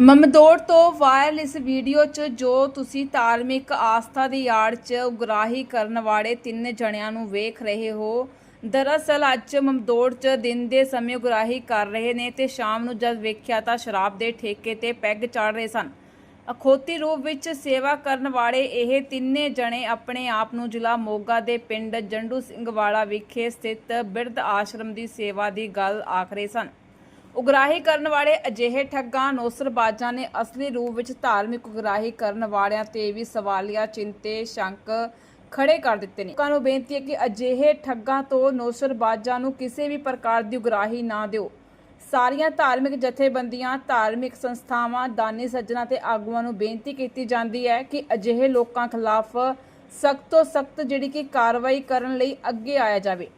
ਮਮਦੋੜ ਤੋਂ ਵਾਇਰਲ ਇਸ ਵੀਡੀਓ 'ਚ ਜੋ ਤੁਸੀਂ ਧਾਰਮਿਕ ਆਸਥਾ ਦੀ ਆੜ 'ਚ ਉਗਰਾਹੀ ਕਰਨ ਵਾਲੇ ਤਿੰਨ ਜਣਿਆਂ ਨੂੰ ਵੇਖ ਰਹੇ ਹੋ। ਦਰਅਸਲ ਅੱਜ ਮਮਦੋੜ 'ਚ ਦਿਨ ਦੇ ਸਮੇਂ ਉਗਰਾਹੀ ਕਰ ਰਹੇ ਨੇ ਤੇ ਸ਼ਾਮ ਨੂੰ ਜਦ ਵੇਖਿਆ ਤਾਂ ਸ਼ਰਾਬ ਦੇ ਠੇਕੇ ਤੇ ਪੈਗ ਚੜ ਰਹੇ ਸਨ। ਅਖੋਤੀ ਰੂਪ ਵਿੱਚ ਸੇਵਾ ਕਰਨ ਵਾਲੇ ਇਹ ਤਿੰਨੇ ਜਣੇ ਆਪਣੇ ਆਪ ਨੂੰ ਜ਼ਿਲ੍ਹਾ ਮੋਗਾ ਦੇ ਪਿੰਡ ਜੰਡੂ ਸਿੰਘ ਵਾਲਾ ਵਿਖੇ ਸਥਿਤ ਬਿਰਧ ਆਸ਼ਰਮ ਦੀ ਸੇਵਾ ਦੀ ਗੱਲ ਆਖ ਰਹੇ ਸਨ। ਉਗਰਾਹੀ ਕਰਨ ਵਾਲੇ ਅਜਿਹੇ ਠੱਗਾਂ ਨੌਸਰਬਾਜ਼ਾਂ ਨੇ ਅਸਲੀ ਰੂਪ ਵਿੱਚ ਧਾਰਮਿਕ ਉਗਰਾਹੀ ਕਰਨ ਵਾਲਿਆਂ ਤੇ ਵੀ ਸਵਾਲੀਆ ਚਿੰਤੇ, ਸ਼ੰਕ ਖੜੇ ਕਰ ਦਿੱਤੇ ਨੇ। ਲੋਕਾਂ ਨੂੰ ਬੇਨਤੀ ਹੈ ਕਿ ਅਜਿਹੇ ਠੱਗਾਂ ਤੋਂ ਨੌਸਰਬਾਜ਼ਾਂ ਨੂੰ ਕਿਸੇ ਵੀ ਪ੍ਰਕਾਰ ਦੀ ਉਗਰਾਹੀ ਨਾ ਦਿਓ। ਸਾਰੀਆਂ ਧਾਰਮਿਕ ਜਥੇਬੰਦੀਆਂ, ਧਾਰਮਿਕ ਸੰਸਥਾਵਾਂ, ਦਾਨੀ ਸੱਜਣਾ ਤੇ ਆਗੂਆਂ ਨੂੰ ਬੇਨਤੀ ਕੀਤੀ ਜਾਂਦੀ ਹੈ ਕਿ ਅਜਿਹੇ ਲੋਕਾਂ ਖਿਲਾਫ ਸਖਤ ਤੋਂ ਸਖਤ ਜਿਹੜੀ ਕਿ ਕਾਰਵਾਈ ਕਰਨ ਲਈ ਅੱਗੇ ਆਇਆ ਜਾਵੇ।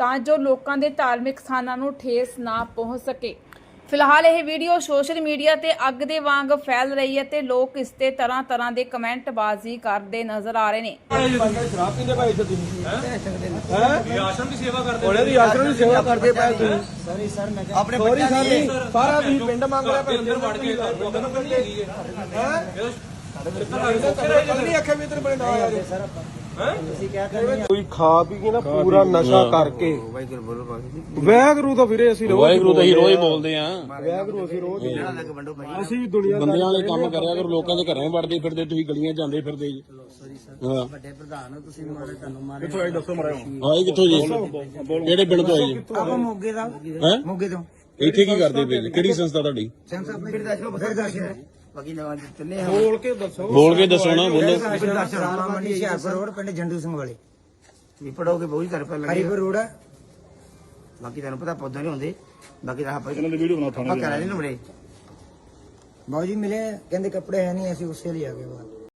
ਤਾਂ ਜੋ ਲੋਕਾਂ ਦੇ ਧਾਰਮਿਕ ਸਥਾਨਾਂ ਨੂੰ ਠੇਸ ਨਾ ਪਹੁੰਚ ਸਕੇ ਫਿਲਹਾਲ ਇਹ ਵੀਡੀਓ ਸੋਸ਼ਲ ਮੀਡੀਆ ਤੇ ਅੱਗ ਦੇ ਵਾਂਗ ਫੈਲ ਰਹੀ ਹੈ ਤੇ ਲੋਕ ਇਸ ਤੇ ਤਰ੍ਹਾਂ ਤਰ੍ਹਾਂ ਦੇ ਕਮੈਂਟ ਬਾਜ਼ੀ ਕਰਦੇ ਨਜ਼ਰ ਆ ਰਹੇ ਨੇ ਸ਼ਰਾਬ ਪੀਂਦੇ ਭਾਈ ਇੱਥੇ ਤੁਸੀਂ ਹੈ ਆਸ਼ਰਮ ਦੀ ਸੇਵਾ ਕਰਦੇ ਉਹਨੇ ਦੀ ਆਸ਼ਰਮ ਦੀ ਸੇਵਾ ਕਰਦੇ ਪਏ ਤੁਸੀਂ ਸੌਰੀ ਸਰ ਮੈਂ ਆਪਣੇ ਬੱਚੇ ਸਾਰੀ ਸਾਰਾ ਤੁਸੀਂ ਪਿੰਡ ਮੰਗ ਰਿਹਾ ਭਾਈ ਅੰਦਰ ਵੜ ਕੇ ਪਿੰਡ ਨੂੰ ਕੱਢੀ ਹੈਗੀ ਹੈ ਕੋਈ ਖਾ ਪੀ ਕੇ ਨਾ ਪੂਰਾ ਨਸ਼ਾ ਕਰਕੇ। ਵਾਹਿਗੁਰੂ ਬੋਲੋ ਬਾਬਾ ਵੈਗਰੂ ਤਾਂ ਵੀਰੇ ਅਸੀਂ ਰੋਜ਼ ਵਾਹਿਗੁਰੂ ਤਾਂ ਹੀ ਰੋਜ਼ ਬੋਲਦੇ ਆ ਵੈਗਰੂ ਅਸੀਂ ਰੋਜ਼ ਹੀ ਜਿਹੜਾ ਲੱਗ ਵੰਡੋ ਭਾਈ ਅਸੀਂ ਦੁਨੀਆ ਬੰਦਿਆਂ ਵਾਲੇ ਕੰਮ ਕਰਿਆ ਕਰੋ ਲੋਕਾਂ ਦੇ ਘਰਾਂ ਵੜਦੇ ਫਿਰਦੇ ਤੁਸੀਂ ਗਲੀਆਂ ਜਾਂਦੇ ਫਿਰਦੇ ਜੀ। ਸੌਰੀ ਸਰ ਹਾਂ। ਵੱਡੇ ਪ੍ਰਧਾਨ ਹੋ ਤੁਸੀਂ ਮਾਰੇ ਤੁਹਾਨੂੰ ਮਾਰੇ ਕਿੱਥੋਂ ਆਏ ਦੱਸੋ ਮਰਾ ਆਏ ਕਿੱਥੋਂ ਜੀ? ਕਿਹੜੇ ਪਿੰਡ ਤੋਂ ਆਏ ਜੀ? ਆਪਾਂ ਮੋਗੇ ਦਾ। ਹੈਂ? ਮੋਗੇ ਤੋਂ। ਇੱਥੇ ਕੀ ਕਰਦੇ ਪਏ ਜੀ? ਕਿਹੜੀ ਸੰਸਥਾ ਤੁਹਾਡੀ? ਆਪਣੇ ਬਾਕੀ ਨਵਾਂ ਤਿੰਨੇ ਹਾਂ ਬੋਲ ਕੇ ਦੱਸੋ। ਬੋਲ ਕੇ ਦੱਸੋ ਨਾ ਬੋਲੋ। ਮੰਡੀ ਹਿਆਰਪੁਰ ਰੋਡ ਪਿੰਡ ਜੰਡੂ ਸਿੰਘ ਵਾਲੇ। ਵੀ ਪੜੋਗੇ ਬਹੁਤ ਘਰ ਪਰ ਲੱਗੇ ਹਰੀਪੁਰ ਰੋਡ ਬਾਕੀ ਤੁਹਾਨੂੰ ਪਤਾ ਪੌਦਾ ਨਹੀਂ ਹੁੰਦੇ। ਬਾਕੀ ਤਾਂ ਆਪਾਂ ਇਹਨਾਂ ਦੀ ਵੀਡੀਓ ਬਣਾ ਥਾਣੇ ਆਪਾਂ ਕਰਾ ਨਹੀਂ ਬੜੇ ਬਾਊ ਜੀ ਮਿਲੇ ਕਹਿੰਦੇ ਕੱਪੜੇ ਹੈ ਨਹੀਂ ਅਸੀਂ ਉਸੇ ਲਈ ਆ ਗਏ ਬਾਹਰ।